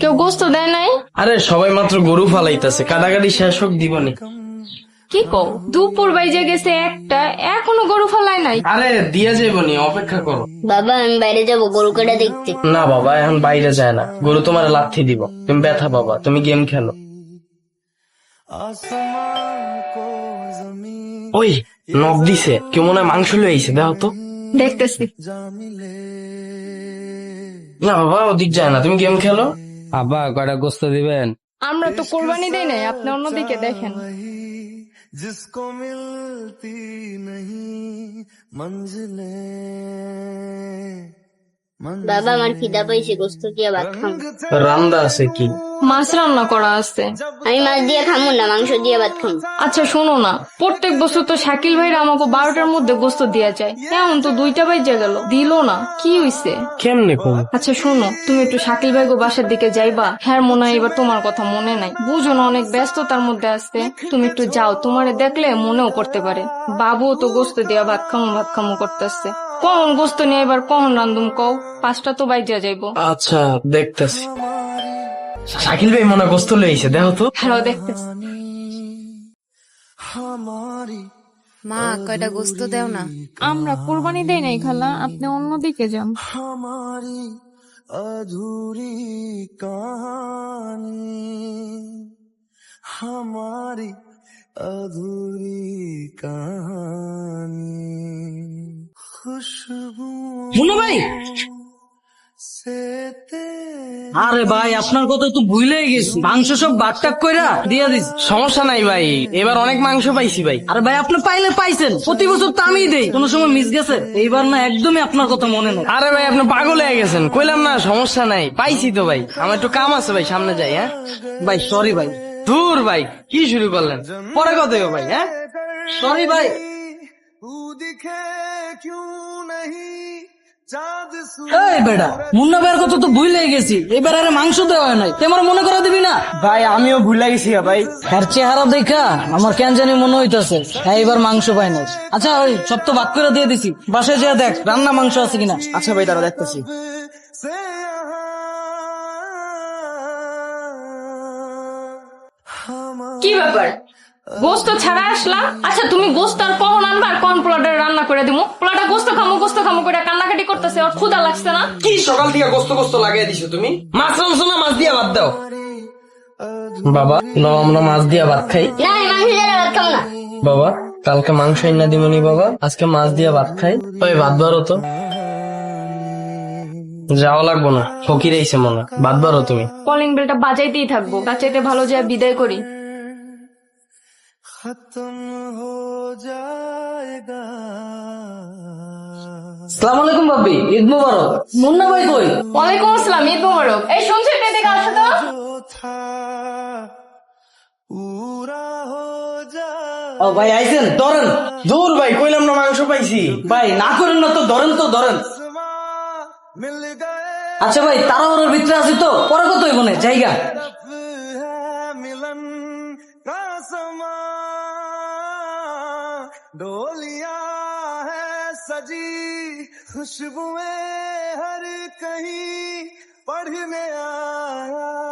কেউ গোস্ত দেয় নাই? আরে সবাই মাত্র গরু ফালাইতেছে। কাটাকাটি শেষ হোক দিবনি। কি কও? দুপুর বাইজে গেছে একটা এখনও গরু ফেলায় নাই। আরে দিয়ে যাবনি অপেক্ষা করো। বাবা আমি বাইরে যাব গরু কাটা দেখতে। না বাবা এখন বাইরে যায় না। গরু তোমার লাথি দিব। তুমি ব্যথা বাবা তুমি গেম খেলো। ওই নখ দিছে। কেউ মনে হয় মাংস লয়ে আইছে দেখো তো। দেখতেছি। না বাবা ওদিক যায় না তুমি গেম খেলো আব্বা কয়টা গোস্ত দিবেন আমরা তো কোরবানি দেই নাই আপনি অন্যদিকে দেখেন जिसको मिलती नहीं मंजिलें বাবা আমার খিদা পাইছে গোস্ত দিয়ে ভাত খাম রান্দা আছে কি? মাছ রান্না করা আছে। আমি মাছ দিয়ে খামু না মাংস দিয়ে ভাত খাম। আচ্ছা শোনো না। প্রত্যেক বছর তো শাকিল ভাইরা আমাকে বারোটার মধ্যে গোস্ত দেওয়া যায়। তো দুইটা বাইজে গেল দিলো না। কি হইছে? কেমনে কম? আচ্ছা শোনো তুমি একটু শাকিল ভাই গো বাসার দিকে যাইবা। হ্যাঁ মনে হয় এবার তোমার কথা মনে নাই। বুঝো না অনেক ব্যস্ততার মধ্যে আসতে তুমি একটু যাও তোমারে দেখলে মনেও করতে পারে। বাবুও তো গোস্ত দিয়া ভাত খামো ভাত খামো করতে আসছে কখন বস্তু নিয়ে এবার কখন রান্ধুম কও? পাঁচটা তো বাইজা যাইবো। আচ্ছা দেখতাছি। শাকিল ভাই মনে গোস্ত লইছে দেখো তো। হ্যাঁ দেখতেছি। মা কয়টা গোস্ত দেও না? আমরা কোরবানি দেই নাই খালা। আপনি অন্যদিকে যান। অধুরি কাহানি। হামারি অধুরি কাহানি। মুন্না ভাই! আরে ভাই, আপনার কথা তো ভুলে গেছি। মাংস সব বাগটাক কইরা দিয়া দিস সমস্যা নাই ভাই, এবার অনেক মাংস পাইছি ভাই। আরে ভাই, আপনি পাইলে পাইছেন। প্রতি বছর তো আমি দেই। কোন সময় মিস গেছে। এইবার না একদমই আপনার কথা মনে নেই। আরে ভাই, আপনি পাগল হয়ে গেছেন। কইলাম না, সমস্যা নাই। পাইছি তো ভাই। আমার একটু কাম আছে ভাই, সামনে যাই হ্যাঁ? ভাই সরি ভাই। দূর ভাই, কি শুরু করলেন? পরে কথা ভাই হ্যাঁ? সরি ভাই। বেটা মুন্না ভাইয়ের কথা তো ভুলেই গেছি। এবার আরে মাংস দেওয়া হয় নাই। তোমার মনে করা দিবি না? ভাই আমিও ভুলে গেছি ভাই। চেহারা দেখা আমার কেন জানি মনে হইতাছে। হ্যাঁ এবার মাংস পাই নাই। আচ্ছা ওই সব তো ভাগ করে দিয়ে দিছি। বাসায় যা দেখ রান্না মাংস আছে কিনা। আচ্ছা ভাই তারা দেখতেছি। কি ব্যাপার? গোস্ত ছাড়া আসলা? আচ্ছা তুমি গোস্ত আর কখন আনবা আর কোন পোলাটা রান্না করে দিমু পোলাটা গোস্ত খামো গোস্ত খামো করে হইছে ওর ক্ষুদা লাগছে না? কি সকাল দিয়ে গোস্ত গোস্ত লাগাই দিছো তুমি? মাছ মাংস না মাছ দিয়া ভাত দাও। বাবা নাও আমরা মাছ দিয়া ভাত খাই। না মাংস দিয়া ভাত খাও না। বাবা কালকে মাংস না দিমনি বাবা আজকে মাছ দিয়া ভাত খাই। ওই ভাত বারো তো। যাওয়া লাগবো না ফকির আইছে মনে বাদ বারো তুমি। কলিং বেলটা বাজাইতেই থাকব তার চাইতে ভালো যায় বিদায় করি। খতম হো জায়গা আসসালামু আলাইকুম বাব্বি ঈদ মোবারক। মুন্না ভাই কই? ওয়ালাইকুম আসসালাম ঈদ মোবারক। এই শুনছেন পেতে কার সাথে? ও ভাই আইছেন ধরেন। দূর ভাই কইলাম না মাংস পাইছি। ভাই না করেন না তো ধরেন তো ধরেন। আচ্ছা ভাই তাড়াহুড়োর ভিতরে আছি তো পরে কত হইব না জায়গা? ডোলিয়া ताजी खुशबुएँ हर कहीं पढ़ने आया।